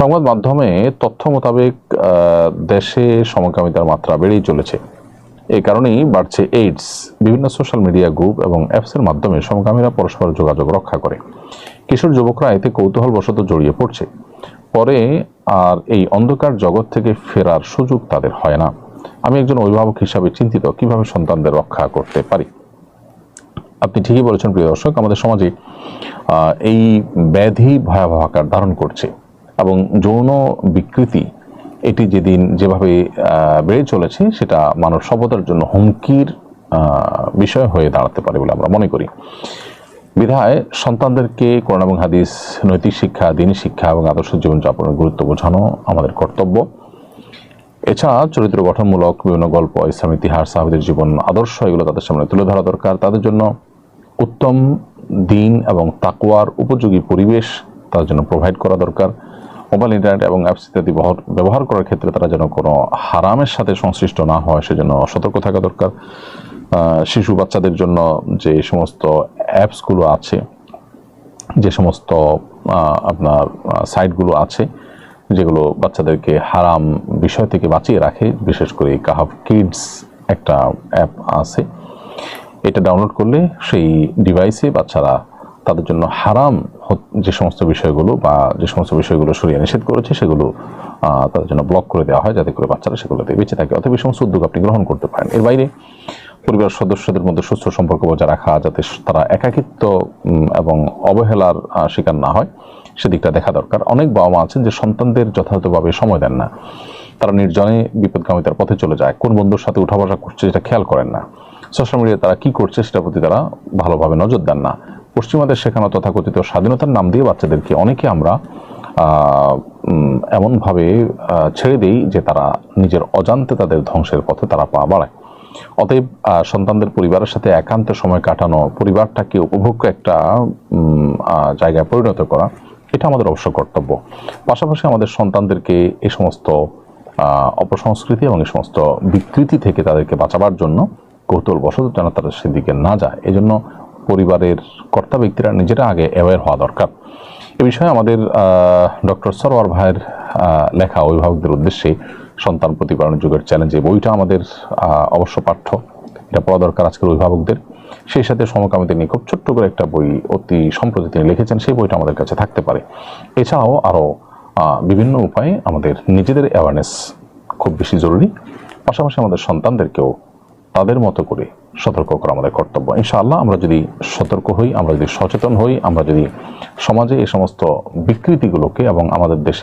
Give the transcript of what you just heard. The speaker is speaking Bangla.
সংবাদ মাধ্যমে তথ্য মোতাবেক দেশে সমকামিতার মাত্রা বেড়েই চলেছে। এই কারণেই বাড়ছে এইডস বিভিন্ন সোশ্যাল মিডিয়া গ্রুপ এবং অ্যাপসের মাধ্যমে সমকামীরা পরস্পর যোগাযোগ রক্ষা করে। কিশোর যুবকরা এতে কৌতূহলবশত জড়িয়ে পড়ছে। পরে আর এই অন্ধকার জগৎ থেকে ফেরার সুযোগ তাদের হয় না। আমি একজন অভিভাবক হিসাবে চিন্তিত, কীভাবে সন্তানদের রক্ষা করতে পারি? আপনি ঠিকই বলেছেন, প্রিয় দর্শক, আমাদের সমাজে এই ব্যাধি ভয়াবহ আকার ধারণ করছে। এবং যৌন বিকৃতি, এটি যেদিন যেভাবে বেড়ে চলেছে, সেটা মানব সভ্যতার জন্য হুমকির বিষয় হয়ে দাঁড়াতে পারে বলে আমরা মনে করি। বিধায় সন্তানদেরকে কোরআন এবং হাদিস, নৈতিক শিক্ষা, দিনী শিক্ষা এবং আদর্শ জীবনযাপনের গুরুত্ব বোঝানো আমাদের কর্তব্য। এছাড়া চরিত্র গঠনমূলক বিভিন্ন গল্প, ইসলাম ইতিহাস, সাহাবিদের জীবন, আদর্শ, এগুলো তাদের সামনে তুলে ধরা দরকার। তাদের জন্য উত্তম, দিন এবং তাকওয়ার উপযোগী পরিবেশ তাদের জন্য প্রোভাইড করা দরকার। মোবাইল, ইন্টারনেট এবং অ্যাপস ইত্যাদি ব্যবহার করার ক্ষেত্রে তারা যেন কোনো হারামের সাথে সংশ্লিষ্ট না হয়, সেজন্য সতর্ক থাকা দরকার। শিশু বাচ্চাদের জন্য যে সমস্ত অ্যাপসগুলো আছে, যে সমস্ত আপনার সাইটগুলো আছে, যেগুলো বাচ্চাদেরকে হারাম বিষয় থেকে বাঁচিয়ে রাখে, বিশেষ করে কাহাফ কিডস একটা অ্যাপ আছে। এটা ডাউনলোড করলে সেই ডিভাইসে বাচ্চারা তাদের জন্য হারাম যে সমস্ত বিষয়গুলো বা যে সমস্ত বিষয়গুলো সরিয়ে নিষেধ করেছে, সেগুলো তাদের জন্য ব্লক করে দেওয়া হয় যাতে করে বাচ্চারা সেগুলোতে বেঁচে থাকে। অথবা এই সমস্ত উদ্যোগ আপনি গ্রহণ করতে পারেন। এর বাইরে পরিবার সদস্যদের মধ্যে সুস্থ সম্পর্ক বজায় রাখা, যাতে তারা একাকিত্ব এবং অবহেলার শিকার না হয়, সেদিকটা দেখা দরকার। অনেক বাবা মা আছেন যে সন্তানদের যথাযথভাবে সময় দেন না। তারা নির্জনে বিপদগামিতার পথে চলে যায়। কোন বন্ধুর সাথে উঠা বসা করছে, সেটা খেয়াল করেন না। সোশ্যাল মিডিয়ায় তারা কি করছে, সেটার প্রতি তারা ভালোভাবে নজর দেন না। পশ্চিমাদের শেখানো তথাকথিত স্বাধীনতার নাম দিয়ে বাচ্চাদেরকে অনেকে আমরা এমনভাবে ছেড়ে দেই যে তারা নিজের অজান্তে তাদের ধ্বংসের পথে তারা পা বাড়ায়। অতএব সন্তানদের পরিবারের সাথে একান্ত সময় কাটানো, পরিবারটাকে উপভোগ্য একটা জায়গায় পরিণত করা, এটা আমাদের অবশ্য কর্তব্য। পাশাপাশি আমাদের সন্তানদেরকে এই সমস্ত অপসংস্কৃতি এবং এই সমস্ত বিকৃতি থেকে তাদেরকে বাঁচাবার জন্য কৌতূহল বশত যেন তারা সেদিকে না যায়। এই জন্য পরিবারের কর্তা ব্যক্তিরা নিজেরা আগে অ্যাওয়ার হওয়া দরকার। এ বিষয়ে আমাদের ডক্টর সরোয়ার ভাইয়ের লেখা অভিভাবকদের উদ্দেশ্যে সন্তান প্রতিপালন যুগের চ্যালেঞ্জ বইটা আমাদের অবশ্য পাঠ্য। এটা পড়া দরকার আজকের অভিভাবকদের। সেই সাথে সমকামীদের নিয়ে খুব ছোট্ট করে একটা বই অতি সম্প্রতি তিনি লিখেছেন, সেই বইটা আমাদের কাছে থাকতে পারে। এছাড়াও আরও বিভিন্ন উপায়ে আমাদের নিজেদের অ্যাওয়ারনেস খুব বেশি জরুরি। পাশাপাশি আমাদের সন্তানদেরকেও তাদের মতো করে সতর্ক করা আমাদের কর্তব্য। ইনশাআল্লাহ আমরা যদি সতর্ক হই, আমরা যদি সচেতন হই, আমরা যদি সমাজে এই সমস্ত বিকৃতিগুলোকে এবং আমাদের দেশে